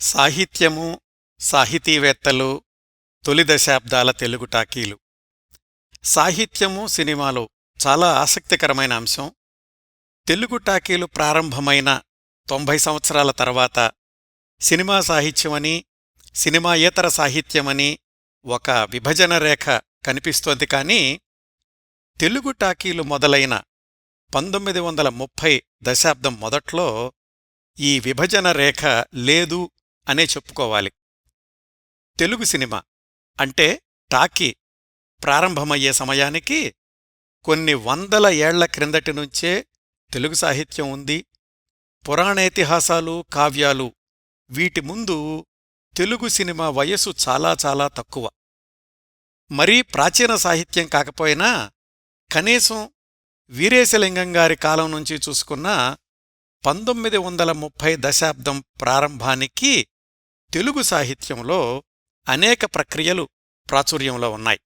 సాహిత్యము సాహితీవేత్తలు తొలి దశాబ్దాల తెలుగు టాకీలు. సాహిత్యము సినిమాలో చాలా ఆసక్తికరమైన అంశం. తెలుగు టాకీలు ప్రారంభమైన తొంభై సంవత్సరాల తర్వాత సినిమా సాహిత్యమని సినిమాయేతర సాహిత్యమని ఒక విభజన రేఖ కనిపిస్తోంది కానీ తెలుగు టాకీలు మొదలైన పంతొమ్మిది వందల ముప్పై దశాబ్దం మొదట్లో ఈ విభజన రేఖ లేదు అనే చెప్పుకోవాలి. తెలుగు సినిమా అంటే టాకీ ప్రారంభమయ్యే సమయానికి కొన్ని వందల ఏళ్ళ క్రిందటి నుంచే తెలుగు సాహిత్యం ఉంది. పురాణేతిహాసాలు కావ్యాలు వీటి ముందు తెలుగు సినిమా వయస్సు చాలా చాలా తక్కువ. మరీ ప్రాచీన సాహిత్యం కాకపోయినా కనీసం వీరేశలింగం గారి కాలం నుంచి చూసుకున్న పంతొమ్మిది వందల ముప్పై దశాబ్దం ప్రారంభానికి తెలుగు సాహిత్యంలో అనేక ప్రక్రియలు ప్రాచుర్యంలో ఉన్నాయి.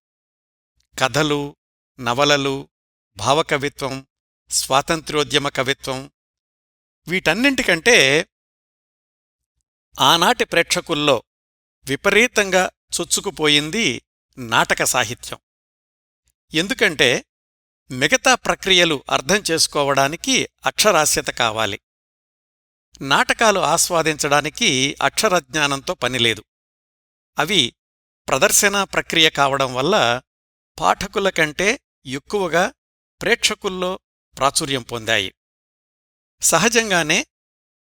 కథలు నవలలు భావకవిత్వం స్వాతంత్ర్యోద్యమ కవిత్వం వీటన్నింటికంటే ఆనాటి ప్రేక్షకుల్లో విపరీతంగా చొచ్చుకుపోయింది నాటక సాహిత్యం. ఎందుకంటే మిగతా ప్రక్రియలు అర్థం చేసుకోవడానికి అక్షరాస్యత కావాలి. నాటకాలు ఆస్వాదించడానికి అక్షరజ్ఞానంతో పనిలేదు అవి ప్రదర్శన ప్రక్రియ కావడం వల్ల పాఠకుల కంటే ఎక్కువగా ప్రేక్షకుల్లో ప్రాచుర్యం పొందాయి. సహజంగానే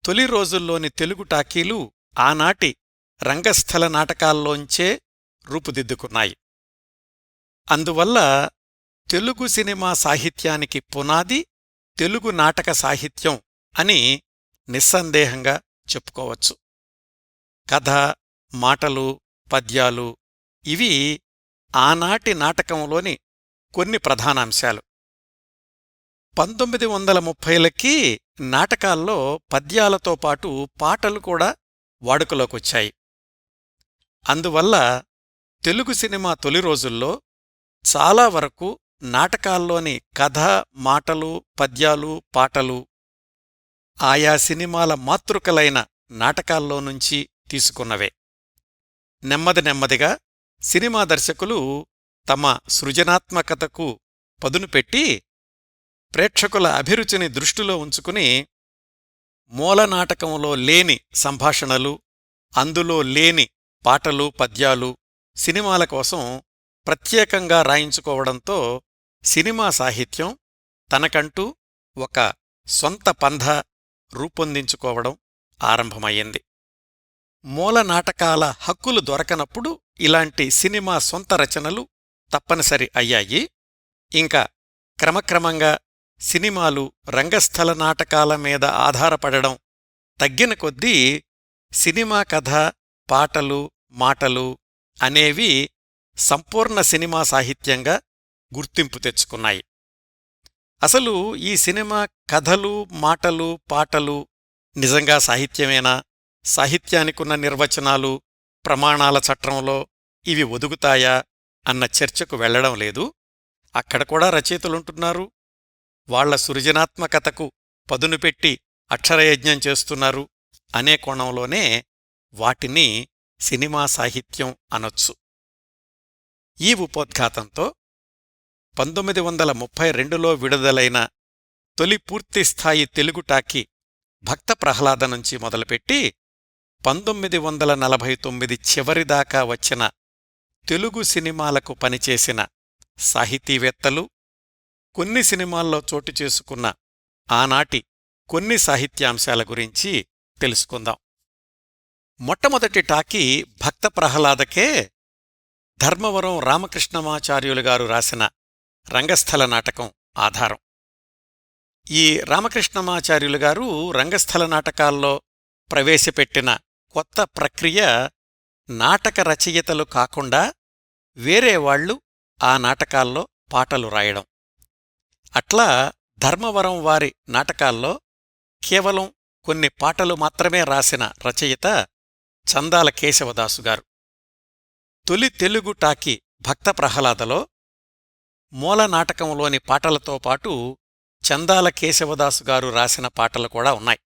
తొలి రోజుల్లోని తెలుగు టాకీలు ఆనాటి రంగస్థల నాటకాల్లోంచే రూపుదిద్దుకున్నాయి. అందువల్ల తెలుగు సినిమా సాహిత్యానికి పునాది తెలుగు నాటక సాహిత్యం అని నిస్సందేహంగా చెప్పుకోవచ్చు. కథ మాటలు పద్యాలు ఇవి ఆనాటి నాటకంలోని కొన్ని ప్రధానాంశాలు. పంతొమ్మిది వందల ముప్పైలకి నాటకాల్లో పద్యాలతో పాటు పాటలు కూడా వాడుకలోకొచ్చాయి. అందువల్ల తెలుగు సినిమా తొలి రోజుల్లో చాలా వరకు నాటకాల్లోని కథ మాటలు పద్యాలు పాటలు ఆయా సినిమాల మాతృకలైన నాటకాల్లో నుంచి తీసుకున్నవే. నెమ్మది నెమ్మదిగా సినిమా దర్శకులు తమ సృజనాత్మకతకు పదును పెట్టి ప్రేక్షకుల అభిరుచిని దృష్టిలో ఉంచుకుని మూలనాటకంలో లేని సంభాషణలు అందులో లేని పాటలు పద్యాలు సినిమాల కోసం ప్రత్యేకంగా రాయించుకోవడంతో సినిమా సాహిత్యం తనకంటూ ఒక సొంత పంధ రూపొందించుకోవడం ఆరంభమయ్యింది. మూల నాటకాల హక్కులు దొరకనప్పుడు ఇలాంటి సినిమా సొంత రచనలు తప్పనిసరి అయ్యాయి. ఇంకా క్రమక్రమంగా సినిమాలు రంగస్థల నాటకాల మీద ఆధారపడడం తగ్గిన కొద్దీ సినిమా కథ పాటలు మాటలు అనేవి సంపూర్ణ సినిమా సాహిత్యంగా గుర్తింపు తెచ్చుకున్నాయి. అసలు ఈ సినిమా కథలు మాటలు పాటలు నిజంగా సాహిత్యమేనా? సాహిత్యానికున్న నిర్వచనాలు ప్రమాణాల చట్రంలో ఇవి ఒదుగుతాయా అన్న చర్చకు వెళ్ళడం లేదు. అక్కడ కూడా రచయితలుంటున్నారు. వాళ్ళ సృజనాత్మకతకు పదును పెట్టి అక్షరయజ్ఞం చేస్తున్నారు అనే కోణంలోనే వాటిని సినిమా సాహిత్యం అనొచ్చు. ఈ ఉపోద్ఘాతంతో పంతొమ్మిది వందల ముప్పై రెండులో విడుదలైన తొలి పూర్తిస్థాయి తెలుగు టాకీ భక్త ప్రహ్లాద నుంచి మొదలుపెట్టి పంతొమ్మిది వందల నలభై తొమ్మిది చివరిదాకా వచ్చిన తెలుగు సినిమాలకు పనిచేసిన సాహితీవేత్తలు కొన్ని సినిమాల్లో చోటు చేసుకున్న ఆనాటి కొన్ని సాహిత్యాంశాల గురించి తెలుసుకుందాం. మొట్టమొదటి టాకీ భక్త ప్రహ్లాదకే ధర్మవరం రామకృష్ణమాచార్యులు గారు రాసిన రంగస్థల నాటకం ఆధారం. ఈ రామకృష్ణమాచార్యులు గారు రంగస్థల నాటకాల్లో ప్రవేశపెట్టిన కొత్త ప్రక్రియ నాటక రచయితలు కాకుండా వేరేవాళ్ళు ఆ నాటకాల్లో పాటలు రాయడం. అట్లా ధర్మవరం వారి నాటకాల్లో కేవలం కొన్ని పాటలు మాత్రమే రాసిన రచయిత చందాల కేశవదాసు గారు. తొలి తెలుగు టాకీ భక్త ప్రహ్లాదలో మూల నాటకంలోని పాటలతో పాటు చందాల కేశవదాసు గారు రాసిన పాటలు కూడా ఉన్నాయి.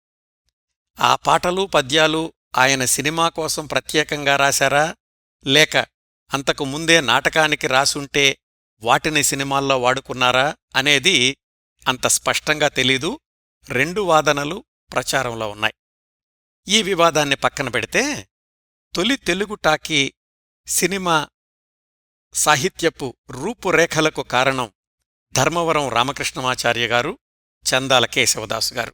ఆ పాటలు పద్యాలు ఆయన సినిమా కోసం ప్రత్యేకంగా రాశారా? లేక అంతకు ముందే నాటకానికి రాసుంటే వాటిని సినిమాల్లో వాడుకున్నారా? అనేది అంత స్పష్టంగా తెలీదు. రెండు వాదనలు ప్రచారంలో ఉన్నాయి. ఈ వివాదాన్ని పక్కన పెడితే తొలి తెలుగు టాకీ సినిమా సాహిత్యపు రూపురేఖలకు కారణం ధర్మవరం రామకృష్ణమాచార్య గారు చందాల కేశవదాసు గారు.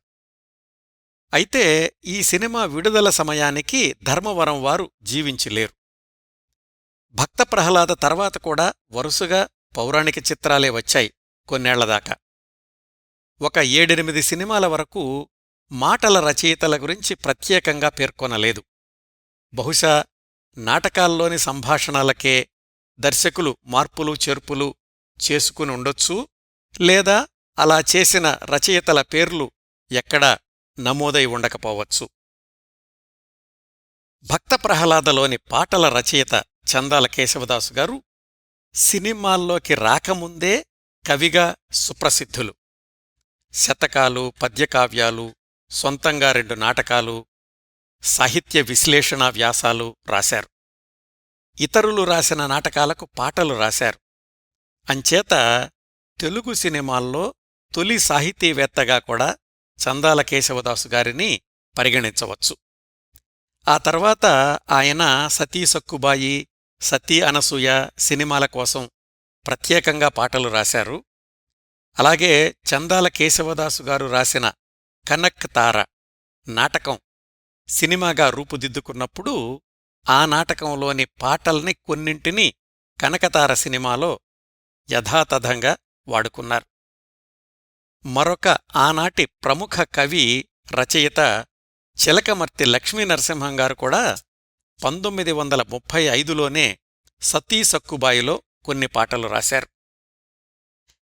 అయితే ఈ సినిమా విడుదల సమయానికి ధర్మవరం వారు జీవించిలేరు. భక్త ప్రహ్లాద తర్వాత కూడా వరుసగా పౌరాణిక చిత్రాలే వచ్చాయి కొన్నేళ్ళదాకా ఒక ఏడెనిమిది సినిమాల వరకు మాటల రచయితల గురించి ప్రత్యేకంగా పేర్కొనలేదు. బహుశా నాటకాల్లోని సంభాషణలకే దర్శకులు మార్పులు చేర్పులు చేసుకుని ఉండొచ్చు లేదా అలా చేసిన రచయితల పేర్లు ఎక్కడా నమోదై ఉండకపోవచ్చు. భక్త ప్రహ్లాదలోని పాటల రచయిత చందాల కేశవదాసు గారు సినిమాల్లోకి రాకముందే కవిగా సుప్రసిద్ధులు. శతకాలు పద్యకావ్యాలు సొంతంగా రెండు నాటకాలు సాహిత్య విశ్లేషణ వ్యాసాలు రాశారు. ఇతరులు రాసిన నాటకాలకు పాటలు రాశారు. అంచేత తెలుగు సినిమాల్లో తొలి సాహితీవేత్తగా కూడా చందాల కేశవదాసు గారిని పరిగణించవచ్చు. ఆ తర్వాత ఆయన సతీ సక్కుబాయి సతీ అనసూయ సినిమాల కోసం ప్రత్యేకంగా పాటలు రాశారు. అలాగే చందాల కేశవదాసు గారు రాసిన కనక్ తార నాటకం సినిమాగా రూపుదిద్దుకున్నప్పుడు ఆ నాటకంలోని పాటల్ని కొన్నింటిని కనకతార సినిమాలో యథాతథంగా వాడుకున్నారు. మరొక ఆనాటి ప్రముఖ కవి రచయిత చిలకమర్తి లక్ష్మీ నరసింహం గారు కూడా పంతొమ్మిది వందల ముప్పై ఐదులోనే సతీ సక్కుబాయిలో కొన్ని పాటలు రాశారు.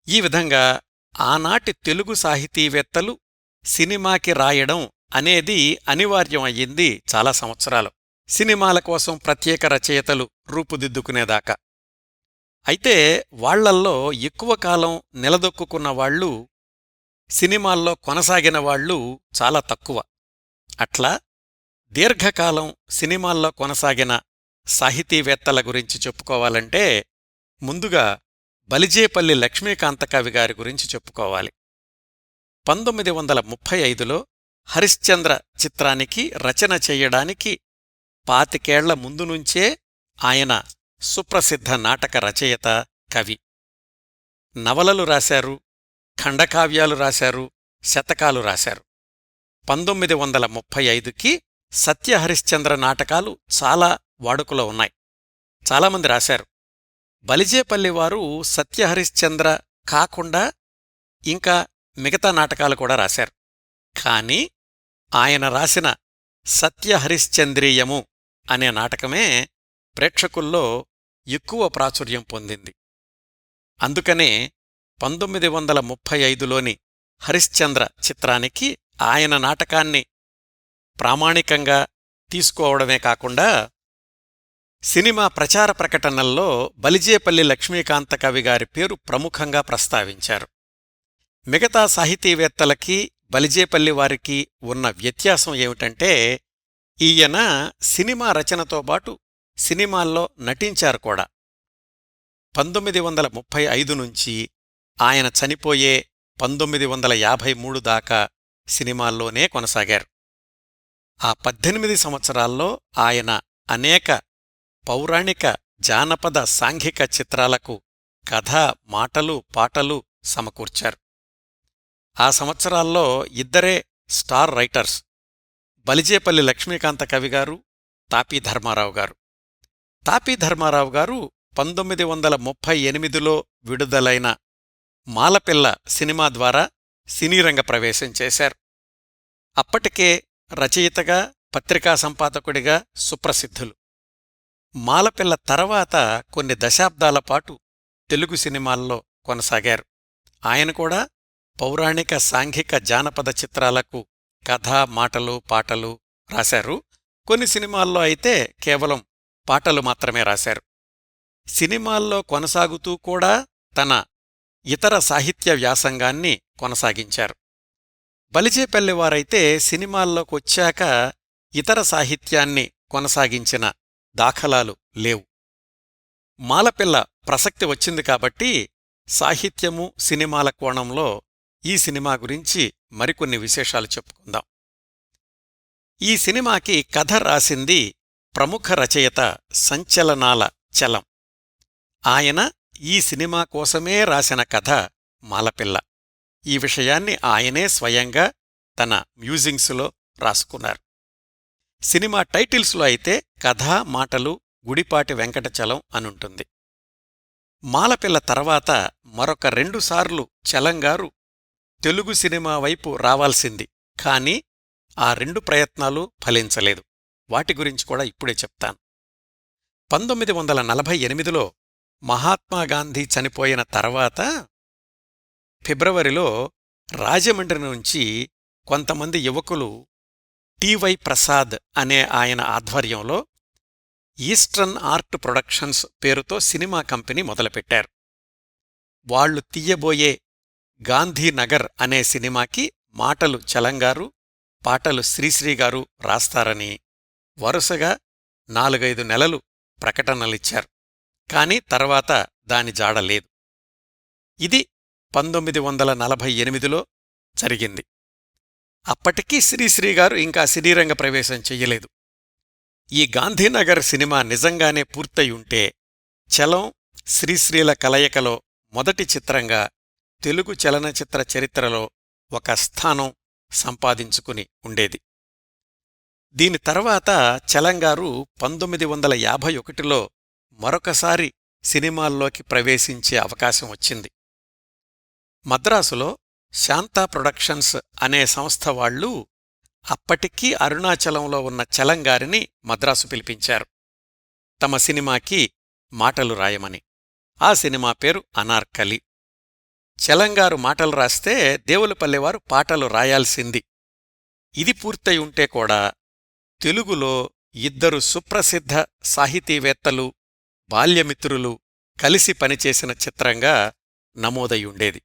ఈ విధంగా ఆనాటి తెలుగు సాహితీవేత్తలు సినిమాకి రాయడం అనేది అనివార్యం అయ్యింది చాలా సంవత్సరాలు. సినిమాల కోసం ప్రత్యేక రచయితలు రూపుదిద్దుకునేదాకా. అయితే వాళ్ళల్లో ఎక్కువ కాలం నిలదొక్కున్న వాళ్ళు సినిమాల్లో కొనసాగిన వాళ్ళు చాలా తక్కువ. అట్లా దీర్ఘకాలం సినిమాల్లో కొనసాగిన సాహితీవేత్తల గురించి చెప్పుకోవాలంటే ముందుగా బలిజేపల్లి లక్ష్మీకాంతకవి గారి గురించి చెప్పుకోవాలి. పంతొమ్మిది వందల ముప్పై ఐదులో హరిశ్చంద్ర చిత్రానికి రచన చెయ్యడానికి పాతికేళ్ళ ముందు నుంచే ఆయన సుప్రసిద్ధ నాటక రచయిత కవి. నవలలు రాశారు ఖండకావ్యాలు రాశారు శతకాలు రాశారు. పంతొమ్మిది వందల ముప్పై ఐదుకి సత్యహరిశ్చంద్ర నాటకాలు చాలా వాడుకలో ఉన్నాయి. చాలామంది రాశారు. బలిజేపల్లి వారు సత్యహరిశ్చంద్ర కాకుండా ఇంకా మిగతా నాటకాలు కూడా రాశారు. కాని ఆయన రాసిన సత్యహరిశ్చంద్రీయము అనే నాటకమే ప్రేక్షకుల్లో ఎక్కువ ప్రాచుర్యం పొందింది. అందుకనే పంతొమ్మిది వందల ముప్పై ఐదులోని హరిశ్చంద్ర చిత్రానికి ఆయన నాటకాన్ని ప్రామాణికంగా తీసుకోవడమే కాకుండా సినిమా ప్రచార ప్రకటనల్లో బలిజేపల్లి లక్ష్మీకాంత కవి గారి పేరు ప్రముఖంగా ప్రస్తావించారు. మిగతా సాహితీవేత్తలకి బలిజేపల్లి వారికి ఉన్న వ్యత్యాసం ఏమిటంటే ఈయన సినిమా రచనతో పాటు సినిమాల్లో నటించారు కూడా. పంతొమ్మిది వందల ముప్పై ఐదు నుంచి ఆయన చనిపోయే పంతొమ్మిది వందల యాభై మూడు దాకా సినిమాల్లోనే కొనసాగారు. ఆ పద్దెనిమిది సంవత్సరాల్లో ఆయన అనేక పౌరాణిక జానపద సాంఘిక చిత్రాలకు కథ మాటలు పాటలు సమకూర్చారు. ఆ సంవత్సరాల్లో ఇద్దరే స్టార్ రైటర్స్. బలిజేపల్లి లక్ష్మీకాంత కవిగారు తాపీ ధర్మారావు గారు. తాపీ ధర్మారావు గారు పంతొమ్మిది వందల ముప్పై ఎనిమిదిలో విడుదలైన మాలపిల్ల సినిమా ద్వారా సినీరంగ ప్రవేశం చేశారు. అప్పటికే రచయితగా పత్రికా సంపాదకుడిగా సుప్రసిద్ధులు. మాలపిల్ల తర్వాత కొన్ని దశాబ్దాల పాటు తెలుగు సినిమాల్లో కొనసాగారు. ఆయన కూడా పౌరాణిక సాంఘిక జానపద చిత్రాలకు కథ మాటలు పాటలు రాశారు. కొన్ని సినిమాల్లో అయితే కేవలం పాటలు మాత్రమే రాశారు. సినిమాల్లో కొనసాగుతూ కూడా తన ఇతర సాహిత్య వ్యాసంగాన్ని కొనసాగించారు. బలిజేపల్లివారైతే సినిమాల్లోకొచ్చాక ఇతర సాహిత్యాన్ని కొనసాగించిన దాఖలాలు లేవు. మాలపిల్ల ప్రసక్తి వచ్చింది కాబట్టి సాహిత్యము సినిమాల కోణంలో ఈ సినిమా గురించి మరికొన్ని విశేషాలు చెప్పుకుందాం. ఈ సినిమాకి కథ రాసింది ప్రముఖ రచయిత సంచలనాల చలం. ఆయన ఈ సినిమా కోసమే రాసిన కథ మాలపిల్ల. ఈ విషయాన్ని ఆయనే స్వయంగా తన మ్యూజింగ్స్లో రాసుకున్నారు. సినిమా టైటిల్స్లో అయితే కథ మాటలు గుడిపాటి వెంకటచలం అనుంటుంది. మాలపిల్ల తర్వాత మరొక రెండుసార్లు చలంగారు తెలుగు సినిమా వైపు రావాల్సింది. కానీ ఆ రెండు ప్రయత్నాలు ఫలించలేదు. వాటి గురించి కూడా ఇప్పుడే చెప్తాను. పంతొమ్మిది వందల నలభై ఎనిమిదిలో మహాత్మాగాంధీ చనిపోయిన తర్వాత ఫిబ్రవరిలో రాజమండ్రి నుంచి కొంతమంది యువకులు టివై ప్రసాద్ అనే ఆయన ఆధ్వర్యంలో ఈస్టర్న్ ఆర్ట్ ప్రొడక్షన్స్ పేరుతో సినిమా కంపెనీ మొదలుపెట్టారు. వాళ్ళు తీయబోయే గాంధీనగర్ అనే సినిమాకి మాటలు చలంగారు పాటలు శ్రీశ్రీగారు రాస్తారని వరుసగా నాలుగైదు నెలలు ప్రకటనలిచ్చారు. కాని తర్వాత దాని జాడలేదు ఇది పంతొమ్మిది వందల నలభై ఎనిమిదిలో జరిగింది. అప్పటికీ శ్రీశ్రీగారు ఇంకా సినీరంగ ప్రవేశం చెయ్యలేదు. ఈ గాంధీనగర్ సినిమా నిజంగానే పూర్తయుంటే చలం శ్రీశ్రీల కలయికలో మొదటి చిత్రంగా తెలుగు చలనచిత్ర చరిత్రలో ఒక స్థానం సంపాదించుకుని ఉండేది. దీని తర్వాత చలంగారు పంతొమ్మిది వందల యాభై ఒకటిలో మరొకసారి సినిమాల్లోకి ప్రవేశించే అవకాశం వచ్చింది. మద్రాసులో శాంతా ప్రొడక్షన్స్ అనే సంస్థ వాళ్ళు అప్పటికీ అరుణాచలంలో ఉన్న చలంగారిని మద్రాసు పిలిపించారు. తమ సినిమాకి మాటలు రాయమని. ఆ సినిమా పేరు అనార్కలి. చలంగారు మాటలు రాస్తే దేవులపల్లెవారు పాటలు రాయాల్సింది. ఇది పూర్తయి ఉంటే కూడా తెలుగులో ఇద్దరు సుప్రసిద్ధ సాహితీవేత్తలు బాల్యమిత్రులు కలిసి పనిచేసిన చిత్రంగా నమోదయ్యుండేది.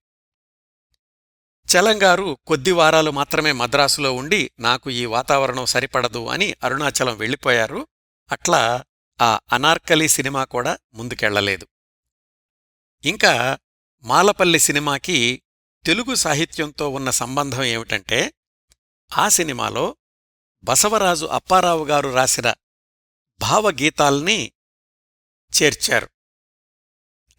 చలంగారు కొద్ది వారాలు మాత్రమే మద్రాసులో ఉండి నాకు ఈ వాతావరణం సరిపడదు అని అరుణాచలం వెళ్ళిపోయారు. అట్లా ఆ అనార్కలి సినిమా కూడా ముందుకెళ్ళలేదు. ఇంకా మాలపల్లి సినిమాకి తెలుగు సాహిత్యంతో ఉన్న సంబంధం ఏమిటంటే ఆ సినిమాలో బసవరాజు అప్పారావు గారు రాసిన భావగీతాల్ని చేర్చారు.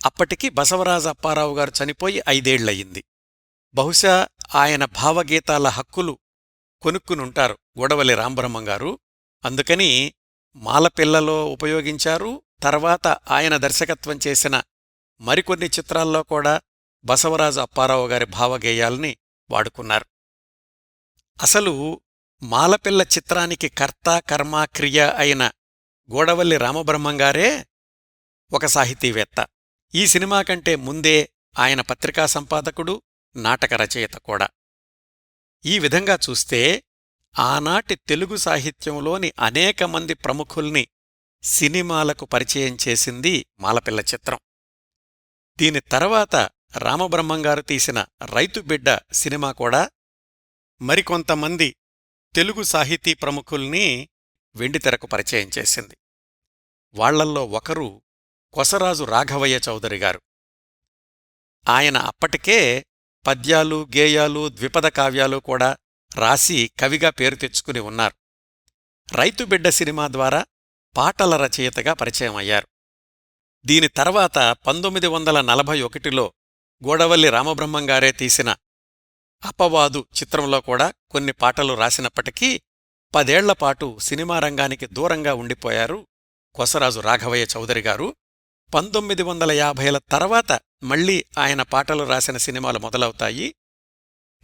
అప్పటికి బసవరాజు అప్పారావు గారు చనిపోయి ఐదేళ్ళయింది బహుశా ఆయన భావగీతాల హక్కులు కొనుక్కునుంటారు గొడవలి రాంబ్రహ్మం గారు. అందుకని మాలపిల్లలో ఉపయోగించారు తర్వాత ఆయన దర్శకత్వం చేసిన మరికొన్ని చిత్రాల్లో కూడా బసవరాజు అప్పారావు గారి భావగేయాల్ని వాడుకున్నారు. అసలు మాలపిల్ల చిత్రానికి కర్త కర్మ క్రియ అయిన గోడవల్లి రామబ్రహ్మంగారే ఒక సాహితీవేత్త. ఈ సినిమా కంటే ముందే ఆయన పత్రికా సంపాదకుడు నాటక రచయిత కూడా. ఈ విధంగా చూస్తే ఆనాటి తెలుగు సాహిత్యంలోని అనేక మంది ప్రముఖుల్ని సినిమాలకు పరిచయం చేసింది మాలపిల్ల చిత్రం. దీని తర్వాత రామబ్రహ్మంగారు తీసిన రైతుబిడ్డ సినిమా కూడా మరికొంతమంది తెలుగు సాహితీ ప్రముఖుల్ని వెండితెరకు పరిచయం చేసింది. వాళ్ళల్లో ఒకరు కొసరాజు రాఘవయ్య చౌదరి గారు. ఆయన అప్పటికే పద్యాలు గేయాలు ద్విపద కావ్యాలు కూడా రాసి కవిగా పేరు తెచ్చుకుని ఉన్నారు. రైతుబిడ్డ సినిమా ద్వారా పాటల రచయితగా పరిచయం అయ్యారు. దీని తర్వాత పంతొమ్మిది వందల నలభై ఒకటిలో గోడవల్లి రామబ్రహ్మంగారే తీసిన అపవాదు చిత్రంలో కూడా కొన్ని పాటలు రాసినప్పటికీ పదేళ్ళపాటు సినిమా రంగానికి దూరంగా ఉండిపోయారు కొసరాజు రాఘవయ్య చౌదరి గారు. పంతొమ్మిది వందల యాభైల తర్వాత మళ్ళీ ఆయన పాటలు రాసిన సినిమాలు మొదలవుతాయి.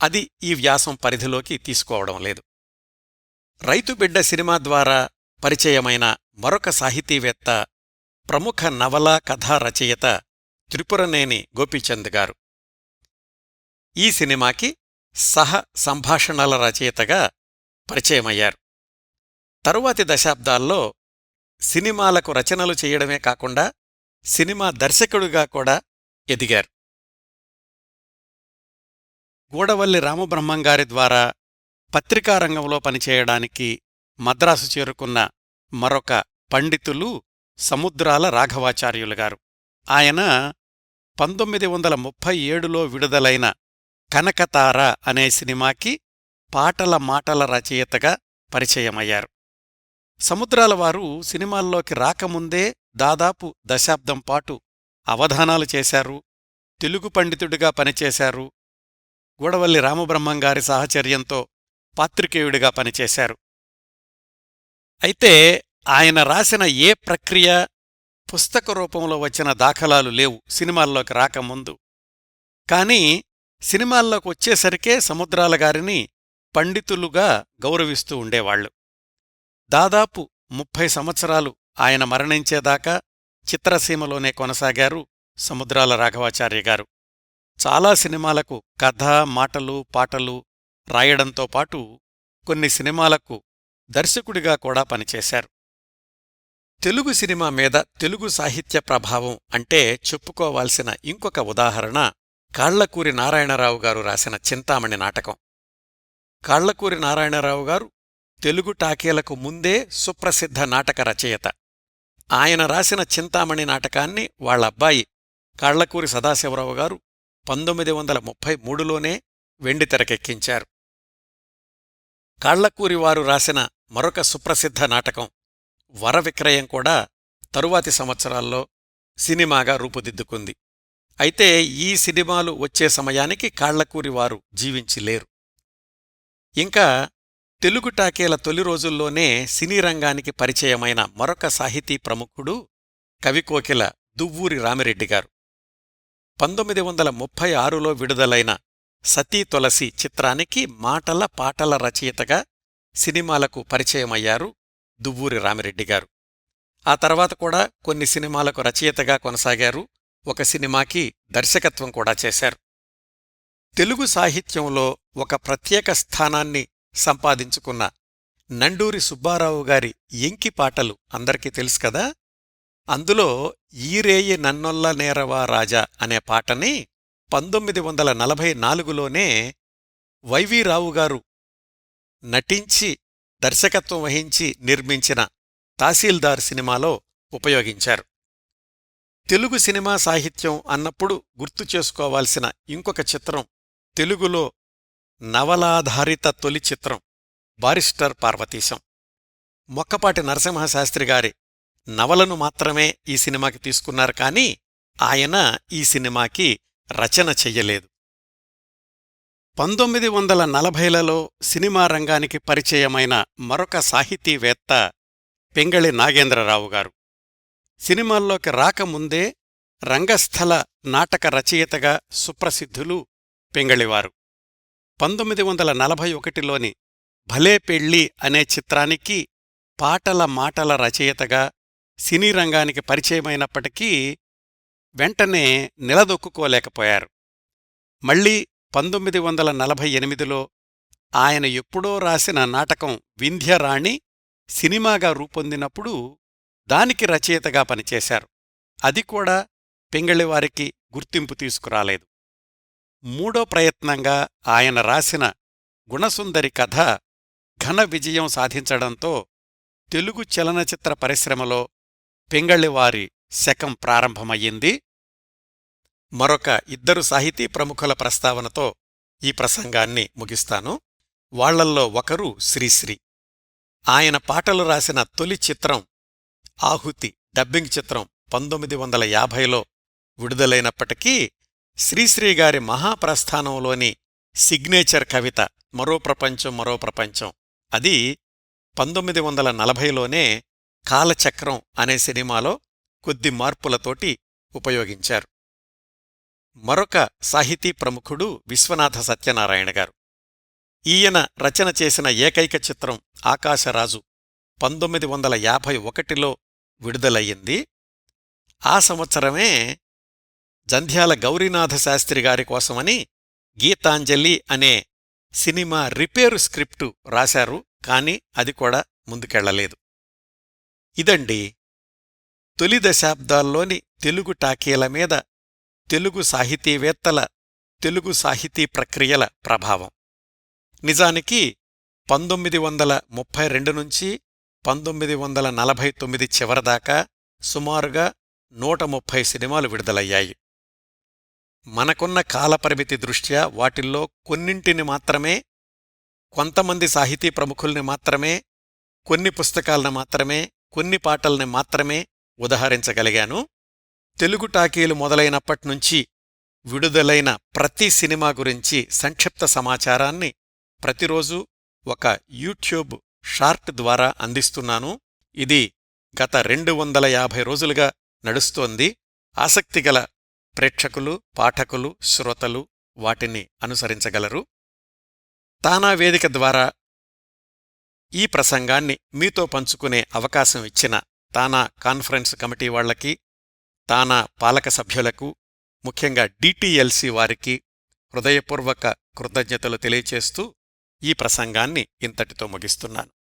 అది ఈ వ్యాసం పరిధిలోకి తీసుకోవడం లేదు. రైతు బిడ్డ సినిమా ద్వారా పరిచయమైన మరొక సాహితీవేత్త ప్రముఖ నవలా కథా రచయిత త్రిపురనేని గోపీచంద్ గారు. ఈ సినిమాకి సహ సంభాషణల రచయితగా పరిచయమయ్యారు. తరువాతి దశాబ్దాల్లో సినిమాలకు రచనలు చేయడమే కాకుండా సినిమా దర్శకుడుగా కూడా ఎదిగారు. గూడవల్లి రామబ్రహ్మంగారి ద్వారా పత్రికారంగంలో పనిచేయడానికి మద్రాసు చేరుకున్న మరొక పండితులు సముద్రాల రాఘవాచార్యులు గారు. ఆయన పంతొమ్మిది వందల ముప్పై ఏడులో విడుదలైన కనకతార అనే సినిమాకి పాటల మాటల రచయితగా పరిచయమయ్యారు. సముద్రాల వారు సినిమాల్లోకి రాకముందే దాదాపు దశాబ్దం పాటు అవధానాలు చేశారు తెలుగు పండితుడిగా పనిచేశారు గూడవల్లి రామబ్రహ్మంగారి సాహచర్యంతో పాత్రికేయుడిగా పనిచేశారు. అయితే ఆయన రాసిన ఏ ప్రక్రియ పుస్తక రూపంలో వచ్చిన దాఖలాలు లేవు సినిమాల్లోకి రాకముందు. కాని సినిమాల్లోకి వచ్చేసరికే సముద్రాల గారిని పండితులుగా గౌరవిస్తూ ఉండేవాళ్ళు దాదాపు ముప్పై సంవత్సరాలు ఆయన మరణించేదాకా చిత్రసీమలోనే కొనసాగారు సముద్రాల రాఘవాచార్య గారు. చాలా సినిమాలకు కథ మాటలు పాటలు రాయడంతో పాటు కొన్ని సినిమాలకు దర్శకుడిగా కూడా పనిచేశారు. తెలుగు సినిమా మీద తెలుగు సాహిత్య ప్రభావం అంటే చెప్పుకోవాల్సిన ఇంకొక ఉదాహరణ కాళ్ళకూరి నారాయణరావు గారు రాసిన చింతామణి నాటకం. కాళ్ళకూరి నారాయణరావు గారు తెలుగు టాకీలకు ముందే సుప్రసిద్ధ నాటక రచయిత. ఆయన రాసిన చింతామణి నాటకాన్ని వాళ్ళబ్బాయి కాళ్ళకూరి సదాశివరావు గారు పంతొమ్మిది వందల ముప్పై మూడులోనే వెండితెరకెక్కించారు కాళ్ళకూరి వారు రాసిన మరొక సుప్రసిద్ధ నాటకం వర విక్రయం కూడా తరువాతి సంవత్సరాల్లో సినిమాగా రూపుదిద్దుకుంది. అయితే ఈ సినిమాలు వచ్చే సమయానికి కాళ్ళకూరి వారు జీవించి లేరు. ఇంకా తెలుగు టాకేల తొలి రోజుల్లోనే సినీ రంగానికి పరిచయమైన మరొక సాహితీ ప్రముఖుడు కవికోకిల దువ్వూరి రామిరెడ్డి గారు. పంతొమ్మిది వందల ముప్పై ఆరులో విడుదలైన సతీ తులసి చిత్రానికి మాటల పాటల రచయితగా సినిమాలకు పరిచయమయ్యారు దువ్వూరి రామిరెడ్డి గారు. ఆ తర్వాత కూడా కొన్ని సినిమాలకు రచయితగా కొనసాగారు. ఒక సినిమాకి దర్శకత్వం కూడా చేశారు. తెలుగు సాహిత్యంలో ఒక ప్రత్యేక స్థానాన్ని సంపాదించుకున్న నండూరి సుబ్బారావు గారి ఎంకి పాటలు అందరికీ తెలుసు కదా? అందులో ఈరేయి నన్నొల్ల నేరవా రాజా అనే పాటని పంతొమ్మిది వందల నలభై నాలుగులోనే వైవీరావు గారు నటించి దర్శకత్వం వహించి నిర్మించిన తహసీల్దార్ సినిమాలో ఉపయోగించారు. తెలుగు సినిమా సాహిత్యం అన్నప్పుడు గుర్తు చేసుకోవాల్సిన ఇంకొక చిత్రం తెలుగులో నవలాధారిత తొలి చిత్రం బారిస్టర్ పార్వతీశం. మొక్కపాటి నరసింహశాస్త్రి గారి నవలను మాత్రమే ఈ సినిమాకి తీసుకున్నారు కానీ ఆయన ఈ సినిమాకి రచన చెయ్యలేదు. పంతొమ్మిది వందల నలభైలలో సినిమా రంగానికి పరిచయమైన మరొక సాహితీవేత్త పెంగళి నాగేంద్రరావు గారు. సినిమాల్లోకి రాకముందే రంగస్థల నాటక రచయితగా సుప్రసిద్ధులు పెంగళివారు. పంతొమ్మిది వందల నలభై ఒకటిలోని భలే పెళ్ళి అనే చిత్రానికి పాటల మాటల రచయితగా సినీ రంగానికి పరిచయమైనప్పటికీ వెంటనే నిలదొక్కుకోలేకపోయారు. మళ్ళీ పంతొమ్మిది వందల నలభై ఎనిమిదిలో ఆయన ఎప్పుడో రాసిన నాటకం వింధ్యరాణి సినిమాగా రూపొందినప్పుడు దానికి రచయితగా పనిచేశారు. అది కూడా పింగళివారికి గుర్తింపు తీసుకురాలేదు. మూడో ప్రయత్నంగా ఆయన రాసిన గుణసుందరి కథ ఘన విజయం సాధించడంతో తెలుగు చలనచిత్ర పరిశ్రమలో పింగళివారి శకం ప్రారంభమయ్యింది. మరొక ఇద్దరు సాహితీ ప్రముఖుల ప్రస్తావనతో ఈ ప్రసంగాన్ని ముగిస్తాను. వాళ్ళల్లో ఒకరు శ్రీశ్రీ. ఆయన పాటలు రాసిన తొలి చిత్రం ఆహుతి డబ్బింగ్ చిత్రం పంతొమ్మిది వందల యాభైలో విడుదలైనప్పటికీ శ్రీశ్రీగారి మహాప్రస్థానంలోని సిగ్నేచర్ కవిత మరో ప్రపంచం మరో ప్రపంచం. అది పంతొమ్మిది వందల నలభైలోనే కాలచక్రం అనే సినిమాలో కొద్ది మార్పులతోటి ఉపయోగించారు. మరొక సాహితీ ప్రముఖుడు విశ్వనాథ సత్యనారాయణ గారు. ఈయన రచన చేసిన ఏకైక చిత్రం ఆకాశరాజు పంతొమ్మిది వందల యాభై ఒకటిలో విడుదలయ్యింది. ఆ సంవత్సరమే జంధ్యాల గౌరీనాథ శాస్త్రి గారి కోసమని గీతాంజలి అనే సినిమా రిపేరు స్క్రిప్టు రాశారు కాని అది కూడా ముందుకెళ్ళలేదు. ఇదండి తొలి దశాబ్దాల్లోని తెలుగు టాకీల మీద తెలుగు సాహితీవేత్తల తెలుగు సాహితీ ప్రక్రియల ప్రభావం. నిజానికి పంతొమ్మిది వందల ముప్పై రెండు నుంచి పంతొమ్మిది వందల నలభై తొమ్మిది చివరదాకా సుమారుగా నూట ముప్పై సినిమాలు విడుదలయ్యాయి. మనకున్న కాలపరిమితి దృష్ట్యా వాటిల్లో కొన్నింటిని మాత్రమే కొంతమంది సాహితీ ప్రముఖుల్ని మాత్రమే కొన్ని పుస్తకాలను మాత్రమే కొన్ని పాటల్ని మాత్రమే ఉదహరించగలిగాను. తెలుగు టాకీలు మొదలైనప్పట్నుంచి విడుదలైన ప్రతి సినిమా గురించి సంక్షిప్త సమాచారాన్ని ప్రతిరోజు ఒక యూట్యూబ్ షార్ట్ ద్వారా అందిస్తున్నాను. ఇది గత రెండు వందల యాభై రోజులుగా నడుస్తోంది. ఆసక్తిగల ప్రేక్షకులు పాఠకులు శ్రోతలు వాటిని అనుసరించగలరు. తానా వేదిక ద్వారా ఈ ప్రసంగాన్ని మీతో పంచుకునే అవకాశం ఇచ్చిన తానా కాన్ఫరెన్స్ కమిటీ వాళ్ళకి తానా పాలక సభ్యులకు ముఖ్యంగా డిటిఎల్సి వారికి హృదయపూర్వక కృతజ్ఞతలు తెలియచేస్తూ ఈ ప్రసంగాన్ని ఇంతటితో ముగిస్తున్నాను.